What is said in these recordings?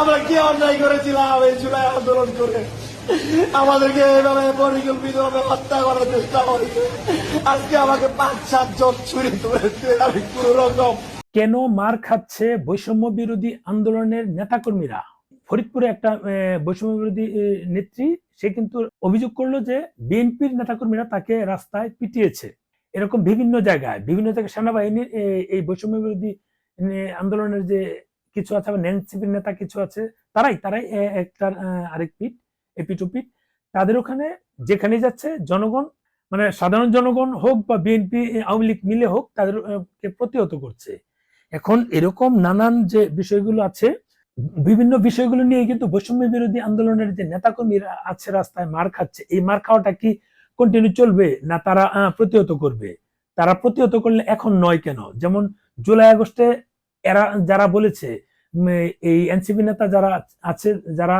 আমরা কি অন্যায় করেছিলাম এই জুলাই আন্দোলন করে? আমাদেরকে এভাবে পরিকল্পিতভাবে হত্যা করার চেষ্টা হয়েছে আজকে আমাকে পাঁচ, সাত জন ছুরি ধরেছে আমি কোন রকম। কেন মার খাচ্ছে বৈষম্য বিরোধী আন্দোলনের নেতাকর্মীরা? ফরিদপুরে একটা বৈষম্য বিরোধী নেত্রী, সে কিন্তু অভিযোগ করল যে বিএনপির নেতাকর্মীরা তাকে রাস্তায় পিটিয়েছে। এরকম বিভিন্ন জায়গায় বিভিন্ন জায়গায় সেনাবাহিনীর এই বৈষম্য বিরোধী আন্দোলনের যে কিছু আছে আবার এনসিপির নেতা কিছু আছে। তারাই তারাই এ, একটার আহ, আরেক পিঠ এপিট ওপিট তাদের ওখানে যেখানে যাচ্ছে জনগণ মানে সাধারণ জনগণ হোক বা বিএনপি আওয়ামী লীগ মিলে হোক তাদেরকে প্রতিহত করছে। এখন এরকম নানান যে বিষয়গুলো আছে বিভিন্ন বিষয়গুলো নিয়ে কিন্তু বৈষম্য বিরোধী আন্দোলনের যে নেতাকর্মীরা আছে রাস্তায় মার খাচ্ছে এই মার খাওয়াটা কি কন্টিনিউ চলবে না তারা প্রতিহত করবে? তারা প্রতিহত করলে এখন নয় কেন? যেমন জুলাই আগস্টে এরা যারা বলেছে এই এনসিপি নেতা যারা আছে, যারা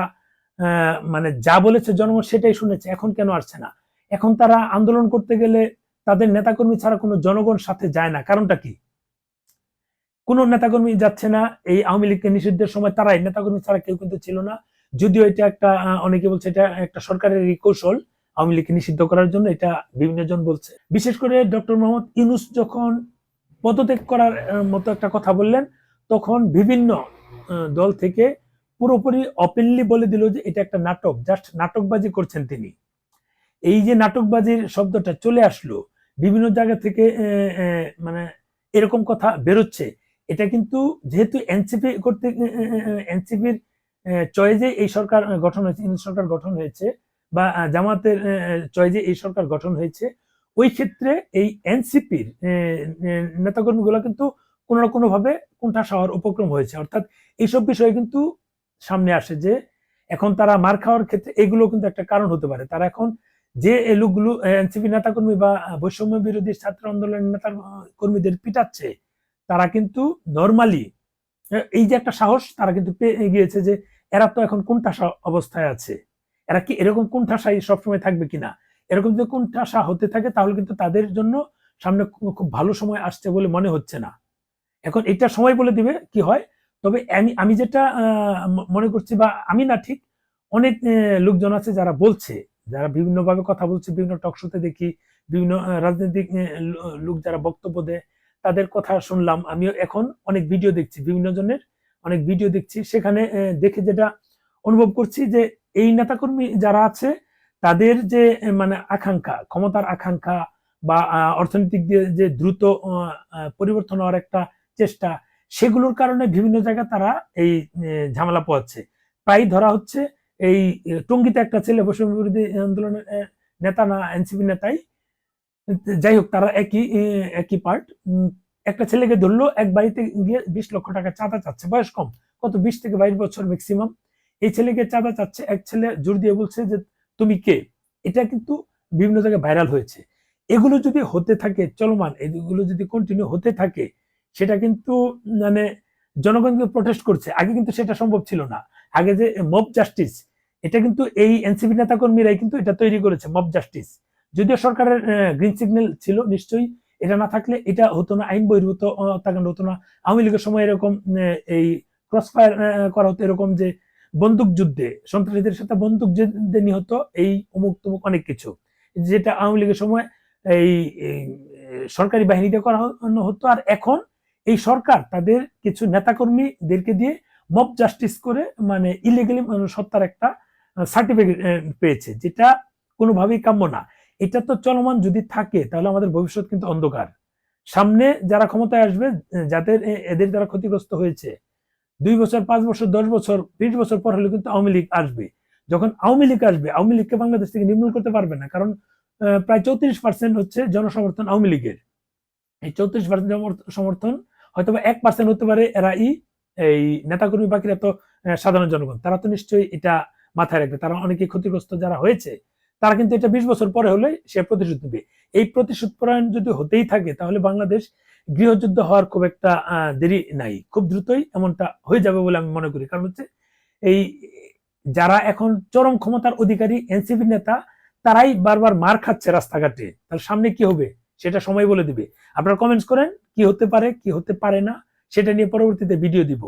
মানে যা বলেছে জনগণ সেটাই শুনেছে, এখন কেন আসছে না? এখন তারা আন্দোলন করতে গেলে তাদের নেতাকর্মী ছাড়া কোনো জনগণ সাথে যায় না। কারণটা কি? কোন নেতাকর্মী যাচ্ছে না, এই আওয়ামী লীগকে নিষিদ্ধের সময় তারাই নেতাকর্মী ছাড়া কেউ কিন্তু ছিল না। যদিও এটা একটা অনেকে বলছে এটা একটা সরকারের কৌশল, আওয়ামী লীগকে নিষিদ্ধ করার জন্য এটা বিভিন্ন জন বলছে। বিশেষ করে ডক্টর মোহাম্মদ ইউনুস যখন পদত্যাগ করার মতো একটা কথা বললেন তখন বিভিন্ন দল থেকে পুরোপুরি ওপেনলি বলে দিল যে এটা একটা নাটক জাস্ট নাটকবাজি করছেন তিনি। এই যে নাটকবাজির শব্দটা চলে আসলো, বিভিন্ন জায়গা থেকে মানে এরকম কথা বেরোচ্ছে, এটা কিন্তু যেহেতু এনসিপি করতে এনসিপির চয়েজে এই সরকার গঠন হয়েছে সরকার গঠন হয়েছে, বা জামাতের চয়েজে এই সরকার গঠন হয়েছে, ওই ক্ষেত্রে এই এনসিপির নেতাকর্মীগুলো কিন্তু কোনো না কোনো ভাবে কোনটা হওয়ার উপক্রম হয়েছে। অর্থাৎ এইসব বিষয়ে কিন্তু সামনে আসে যে, এখন তারা মার খাওয়ার ক্ষেত্রে এগুলো কিন্তু একটা কারণ হতে পারে। তারা এখন যে লোকগুলো এনসিপি নেতাকর্মী বা বৈষম্য বিরোধী ছাত্র আন্দোলনের নেতা কর্মীদের পিটাচ্ছে, তারা কিন্তু নর্মালি এই যে একটা সাহস, তারা কিন্তু পেয়ে গিয়েছে যে, এরা তো এখন কোনঠাসা অবস্থায় আছে। এরা কি এরকম কোনঠাসাই সবসময় থাকবে কিনা? এরকম যদি কোনঠাসা হতে থাকে, তাহলে কিন্তু তাদের জন্য সামনে খুব ভালো সময় আসছে বলে মনে হচ্ছে না। এখন এটা সময় বলে দিবে কি হয়? তবে আমি আমি যেটা মনে করছি বা আমি না ঠিক অনেক লোকজন আছে যারা বলছে, যারা বিভিন্নভাবে কথা বলছে, বিভিন্ন টক শোতে দেখি, বিভিন্ন রাজনৈতিক লোক যারা বক্তব্য দেয়, তাদের কথা শুনলাম। আমিও এখন অনেক ভিডিও দেখছি, বিভিন্ন জনের অনেক ভিডিও দেখছি। সেখানে দেখে যেটা অনুভব করছি যে এই নেতাকর্মী যারা আছে, তাদের যে মানে আকাঙ্ক্ষা, ক্ষমতার আকাঙ্ক্ষা বা অর্থনৈতিক যে দ্রুত পরিবর্তন হওয়ার একটা চেষ্টা, সেগুলোর কারণে বিভিন্ন জায়গায় তারা এই ঝামেলা পোয়াচ্ছে প্রায় ধরা হচ্ছে এই টঙ্গিতে একটা ছেলে বৈষম্য বিরোধী আন্দোলনের নেতা না এনসিপি নেতাই, যাই হোক তারা একই একই পার্ট একটা ছেলেকে ধরলো, এক বাড়িতে গিয়ে বিশ লক্ষ টাকা চাঁদা চাচ্ছে, বয়স কম, কত বিশ থেকে বাইশ বছর ম্যাক্সিমাম এই ছেলেকে চাঁদা চাচ্ছে, এক ছেলে জোর দিয়ে বলছে যে, তুমি কে? এটা কিন্তু বিভিন্ন জায়গায় ভাইরাল হয়েছে। এগুলো যদি হতে থাকে, চলমান, এগুলো যদি কন্টিনিউ হতে থাকে সেটা কিন্তু মানে জনগণ কিন্তু প্রটেস্ট করছে। আগে কিন্তু সেটা সম্ভব ছিল না। আগে যে মব জাস্টিস এটা কিন্তু এই এনসিপি নেতাকর্মীরাই কিন্তু এটা তৈরি করেছে মব জাস্টিস যদিও সরকারের গ্রিন সিগন্যাল ছিল নিশ্চয়ই এটা না থাকলে এটা হতো না আইন বহির্ভূত আহ, হত্যাকাণ্ড হতো না? আওয়ামী লীগের সময় এরকম এই ক্রস ফায়ার করা হতো এরকম যে বন্দুক যুদ্ধে সন্ত্রাসীদের সাথে বন্দুক যুদ্ধে নিহত এই অমুক তমুক অনেক কিছু। যেটা আওয়ামী লীগের সময় এই, সরকারি বাহিনীতে করা হতো আর এখন এই সরকার তাদের কিছু নেতাকর্মীদেরকে দিয়ে মব জাস্টিস করে মানে ইলিগালি মানুষ হত্যার একটা সার্টিফিকেট পেয়েছে, যেটা কোনোভাবেই কাম্য না। এটা তো চলমান যদি থাকে, তাহলে আমাদের ভবিষ্যৎ কিন্তু অন্ধকার। সামনে যারা ক্ষমতায় আসবে, যাদের এদের দ্বারা ক্ষতিগ্রস্ত হয়েছে, দুই বছর, পাঁচ বছর, দশ বছর, বিশ বছর পর হলে কিন্তু আওয়ামী লীগ আসবে। যখন আওয়ামী লীগ আসবে, আওয়ামী লীগকে বাংলাদেশ থেকে নির্মূল করতে পারবে না, কারণ প্রায় চৌত্রিশ পার্সেন্ট হচ্ছে জনসমর্থন আওয়ামী লীগের। এই চৌত্রিশ পার্সেন্ট সমর্থন হয়তো এক পার্সেন্ট হতে পারে এরা ই, এই নেতাকর্মী বাকিরা তো সাধারণ জনগণ। তারা তো নিশ্চয়ই এটা মাথায় রাখবে। তারা অনেকে ক্ষতিগ্রস্ত যারা হয়েছে, তারা কিন্তু এটা বিশ বছর পরে হলে সে প্রতিশোধ নেবে। এই প্রতিশোধ পরায়ণ যদি হতেই থাকে, তাহলে বাংলাদেশ গৃহযুদ্ধ হওয়ার খুব একটা দেরি নাই। খুব দ্রুতই এমনটা হয়ে যাবে বলে আমি মনে করি। কারণ হচ্ছে এই যারা এখন চরম ক্ষমতার অধিকারী এনসিপি নেতা, তারাই বারবার মার খাচ্ছে রাস্তাঘাটে। তাহলে সামনে কি হবে? সেটা সময় বলে দিবে। আপনারা কমেন্টস করেন, কি হতে পারে, কি হতে পারে না, সেটা নিয়ে পরবর্তীতে ভিডিও দিব।